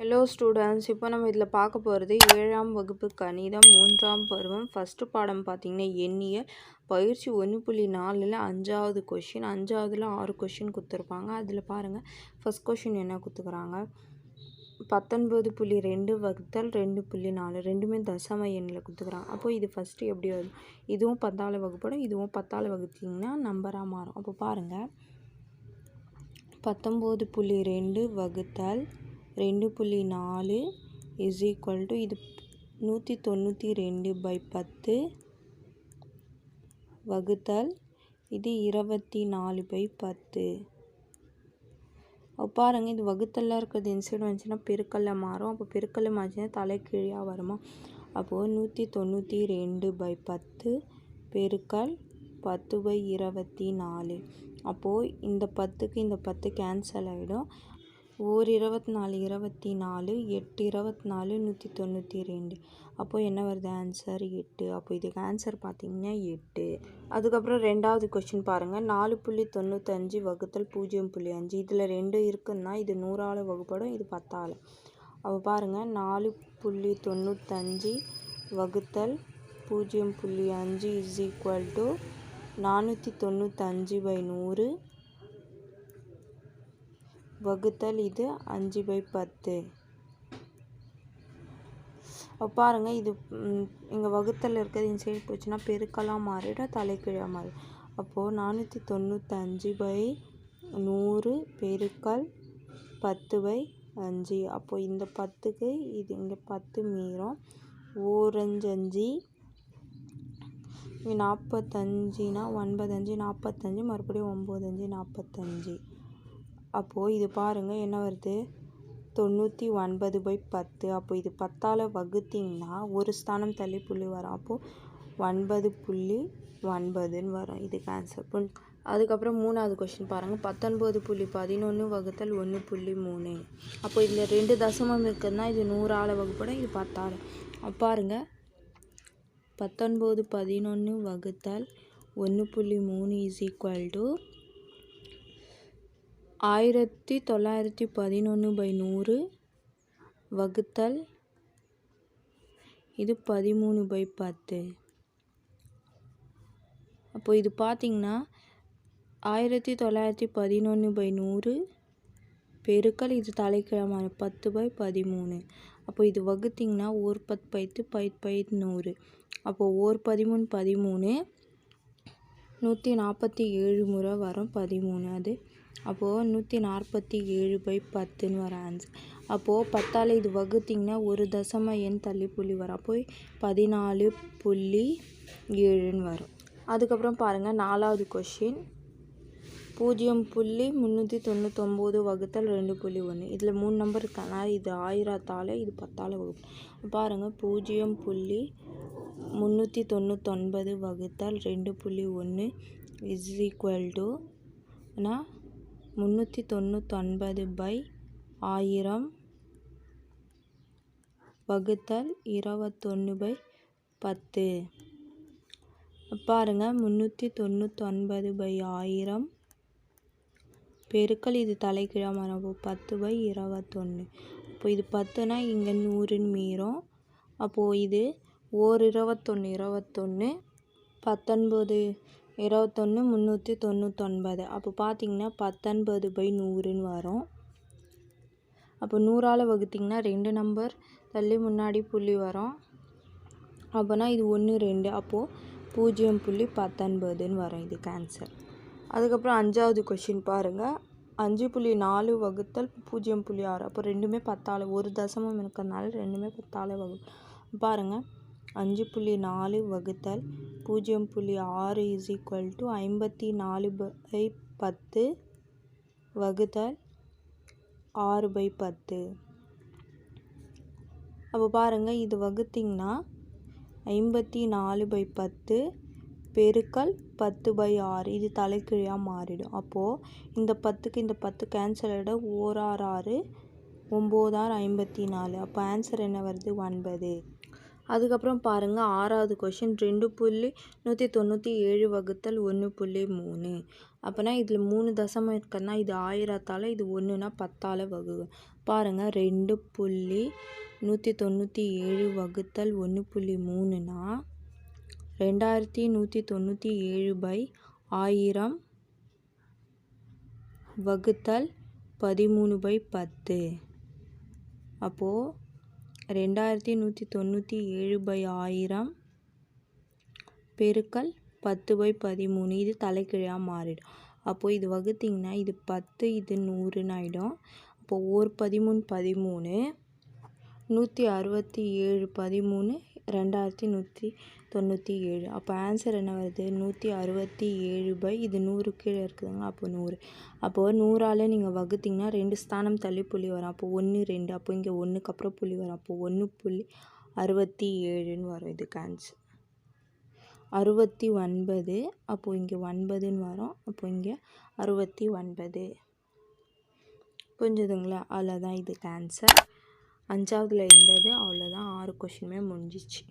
Hello students இப்போ நம்ம இதில் பார்க்க போகிறது ஏழாம் வகுப்பு கணிதம் மூன்றாம் பருவம். ஃபஸ்ட்டு பாடம் பார்த்திங்கன்னா எண்ணிய பயிற்சி ஒன்று புள்ளி நாலில் அஞ்சாவது கொஷின் அஞ்சாவதுல ஆறு கொஷின் கொடுத்துருப்பாங்க. அதில் பாருங்கள் ஃபஸ்ட் கொஷின் என்ன கொடுத்துக்கிறாங்க பத்தொன்பது புள்ளி ரெண்டு வகுத்தல் ரெண்டு புள்ளி நாலு. ரெண்டுமே தசம எண்ணில் கொடுத்துக்கிறாங்க அப்போ இது ஃபஸ்ட்டு எப்படி வரும்? இதுவும் பத்தாள் வகுப்படும். இதுவும் பத்தாள் வகுத்திங்கன்னா நம்பராக மாறும். அப்போ பாருங்கள் பத்தொம்போது புள்ளி ரெண்டு வகுத்தல் ரெண்டு புள்ளி நாலு இஸ் ஈக்குவல் டு இது நூற்றி தொண்ணூற்றி ரெண்டு பை பத்து வகுத்தல் இது இருபத்தி நாலு பை பத்து. அப்போ இது வகுத்தலில் இருக்கிறது இன்சைடு வந்துச்சுன்னா பெருக்கல்ல மாறும். அப்போ பெருக்கல்ல மாறிச்சுன்னா தலைக்கீழியாக வருமா? அப்போது நூற்றி தொண்ணூற்றி ரெண்டு பை பத்து பெருக்கல் பத்து பை இருபத்தி நாலு. அப்போது இந்த பத்துக்கு இந்த பத்து கேன்சல் ஆகிடும் ஓர் இருபத்தி நாலு இருபத்தி நாலு எட்டு இருபத்தி நாலு நூற்றி தொண்ணூற்றி ரெண்டு அப்போது என்ன வருது? ஆன்சர் எட்டு. அப்போ இதுக்கு ஆன்சர் பார்த்தீங்கன்னா எட்டு. அதுக்கப்புறம் ரெண்டாவது கொஸ்டின் பாருங்கள் நாலு புள்ளி தொண்ணூத்தஞ்சு வகுத்தல் பூஜ்ஜியம் புள்ளி அஞ்சு. இதில் ரெண்டு இருக்குன்னா இது நூறால் வகுப்படும் இது பத்தால். அப்போ பாருங்கள் நாலு புள்ளி தொண்ணூத்தஞ்சு வகுத்தல் பூஜ்ஜியம் புள்ளி அஞ்சு இஸ் ஈக்குவல் டு நானூற்றி தொண்ணூத்தஞ்சு பை நூறு வகுத்தல் இது அஞ்சு பை பத்து. பாருங்கள் இது இங்கே வகுத்தல் இருக்கிறது இந்த சைடு போச்சுன்னா பெருக்கலாக மாறிடும் தலைக்கீழாக மாறிடும். அப்போது நானூற்றி தொண்ணூத்தஞ்சு பை நூறு பெருக்கல் பத்து பை அஞ்சு. அப்போது இந்த பத்துக்கு இது இங்கே பத்து மீறும். ஓரஞ்சஞ்சு இங்கே ஒன்பது ஒன்பதஞ்சு நாற்பத்தஞ்சு மறுபடியும் ஒம்பதஞ்சு நாற்பத்தஞ்சு அப்போது இது பாருங்கள் என்ன வருது? தொண்ணூற்றி ஒன்பது பை பத்து. அப்போ இது பத்தால் வகுத்திங்கன்னா ஒரு ஸ்தானம் தள்ளி புள்ளி வரும். அப்போது ஒன்பது புள்ளி ஒன்பதுன்னு வரும் இதுக்கு ஆன்சர் புண் அதுக்கப்புறம் மூணாவது கொஷின் பாருங்கள் பத்தொன்பது புள்ளி பதினொன்று வகுத்தல் ஒன்று புள்ளி மூணு. அப்போ இதில் ரெண்டு தசமம் இருக்குதுன்னா இது நூறால் வகுப்படும் இது பத்தால். பாருங்கள் பத்தொன்பது பதினொன்று வகுத்தல் ஒன்று புள்ளி மூணு இஸ் ஈக்குவல் டு ஆயிரத்தி தொள்ளாயிரத்தி பதினொன்று பை நூறு வகுத்தல் இது பதிமூணு பை பத்து. அப்போ இது பார்த்திங்கன்னா ஆயிரத்தி தொள்ளாயிரத்தி பதினொன்று பை நூறு பெருக்கல் இது தலைக்கிழமான பத்து பை பதிமூணு. அப்போ இது வகுத்திங்கன்னா ஓர் பத்து பைத்து பை பைத் நூறு. அப்போது ஓர் பதிமூணு பதிமூணு நூற்றி நாற்பத்தி ஏழு முறை வரும் பதிமூணு. அது அப்போது நூற்றி நாற்பத்தி ஏழு பை பத்துன்னு வர ஆன்சர் அப்போது பத்தால் இது வகுத்திங்கன்னா ஒரு தசம எண் தள்ளி புள்ளி வரும். அப்போ பதினாலு புள்ளி ஏழுன்னு வரும். அதுக்கப்புறம் பாருங்கள் நாலாவது கொஷின் பூஜ்ஜியம் புள்ளி முந்நூற்றி தொண்ணூத்தொம்போது வகுத்தல் ரெண்டு புள்ளி ஒன்று இதில் மூணு நம்பர் இருக்கானா இது ஆயிரத்தால் இது பத்தால் வகுப்பு பாருங்கள் பூஜ்ஜியம் புள்ளி முந்நூற்றி தொண்ணூத்தொன்பது வகுத்தல் ரெண்டு புள்ளி ஒன்று இஸ் ஈக்குவல் டுனா ஆனால் முந்நூற்றி தொண்ணூத்தொன்பது பை ஆயிரம் வகுத்தல் இருபத்தொன்று பை பத்து. பாருங்கள் முந்நூற்றி தொண்ணூத்தொன்பது பை ஆயிரம். பெருக்கல் இது தலைக்கீழாக மாறும் பத்து பை இருபத்தொன்று அப்போ இது பத்துனா இங்கே நூறுன்னு மீறும். அப்போது இது ஓர் இருபத்தொன்று இருபத்தொன்று பத்தொன்பது இருபத்தொன்று முந்நூற்றி தொண்ணூத்தொன்பது. அப்போ பார்த்தீங்கன்னா பத்தொன்பது பை நூறுன்னு வரும். அப்போ நூறால் வகுத்திங்கன்னா ரெண்டு நம்பர் தள்ளி முன்னாடி புள்ளி வரும். அப்போனா இது ஒன்று ரெண்டு அப்போது பூஜ்ஜியம் புள்ளி பத்தொன்பதுன்னு வரும் இது கேன்சர் அதுக்கப்புறம் அஞ்சாவது கொஷின் பாருங்கள் அஞ்சு புள்ளி நாலு வகுத்தல் பூஜ்ஜியம் புள்ளி ஆறு. அப்போ ரெண்டுமே பத்தால் ஒரு தசமம் இருக்கிறதுனால ரெண்டுமே பத்தால் வகு பாருங்கள் அஞ்சு புள்ளி நாலு வகுத்தல் பூஜ்ஜியம் புள்ளி ஆறு இஸ் ஈக்குவல் டு ஐம்பத்தி நாலு பை பத்து வகுத்தல் ஆறு பை பத்து. அப்போ பாருங்கள் இது வகுத்திங்கன்னா ஐம்பத்தி நாலு பை பத்து பெருக்கல் பத்து பை ஆறு இது தலைக்கீழாக மாறிடும். அப்போது இந்த பத்துக்கு இந்த பத்து கேன்சல் ஆகிட ஓர் ஆறு ஆறு ஒம்போதாறு ஐம்பத்தி நாலு. அப்போ ஆன்சர் என்ன வருது? ஒன்பது. அதுக்கப்புறம் பாருங்கள் ஆறாவது கொஷின் ரெண்டு புள்ளி நூற்றி தொண்ணூற்றி ஏழு வகுத்தல் ஒன்று புள்ளி மூணு. அப்போனா இதில் மூணு தசமம் இருக்குன்னா இது ஆயிரத்தால் இது ஒன்றுனா பத்தால் வகு பாருங்கள் ரெண்டு புள்ளி நூற்றி தொண்ணூற்றி ஏழு வகுத்தல் ஒன்று புள்ளி மூணுனா ரெண்டாயிரத்தி நூற்றி தொண்ணூற்றி ஏழு பை ஆயிரம் வகுத்தல் பதிமூணு பை பத்து. அப்போது ரெண்டாயிரத்தி நூற்றி தொண்ணூற்றி ஏழு பை ஆயிரம் பெருக்கல் பத்து பை பதிமூணு. இது தலைக்கீழாக மாறிடும். அப்போது இது வகுத்திங்கன்னா இது பத்து இது நூறுன்னு ஆகிடும் அப்போது ஒரு பதிமூணு பதிமூணு. நூற்றி அறுபத்தி ஏழு பதிமூணு. ரெண்டாயிரத்தி நூற்றி தொண்ணூற்றி ஏழு. அப்போ ஆன்சர் என்ன வருது? நூற்றி அறுபத்தி ஏழு பை இது நூறு கீழே இருக்குதுங்க. அப்போ நூறு. அப்போது நூறால் நீங்கள் வகுத்திங்கன்னா ரெண்டு ஸ்தானம் தள்ளி புள்ளி வரும். அப்போ ஒன்று ரெண்டு. அப்போ இங்கே ஒன்றுக்கு அப்புறம் புள்ளி வரும். அப்போ ஒன்று புள்ளி அறுபத்தி ஏழுன்னு வரும் இதுக்கு ஆன்சர் அறுபத்தி ஒன்பது. அப்போது இங்கே ஒன்பதுன்னு வரும். அப்போ இங்கே அறுபத்தி ஒன்பது. புரிஞ்சுதுங்களா? அவ்வளோதான் இதுக்கு ஆன்சர் அஞ்சாவதில் இருந்தது. அவ்வளோதான் ஆறு கொஷினுமே முடிஞ்சிச்சு.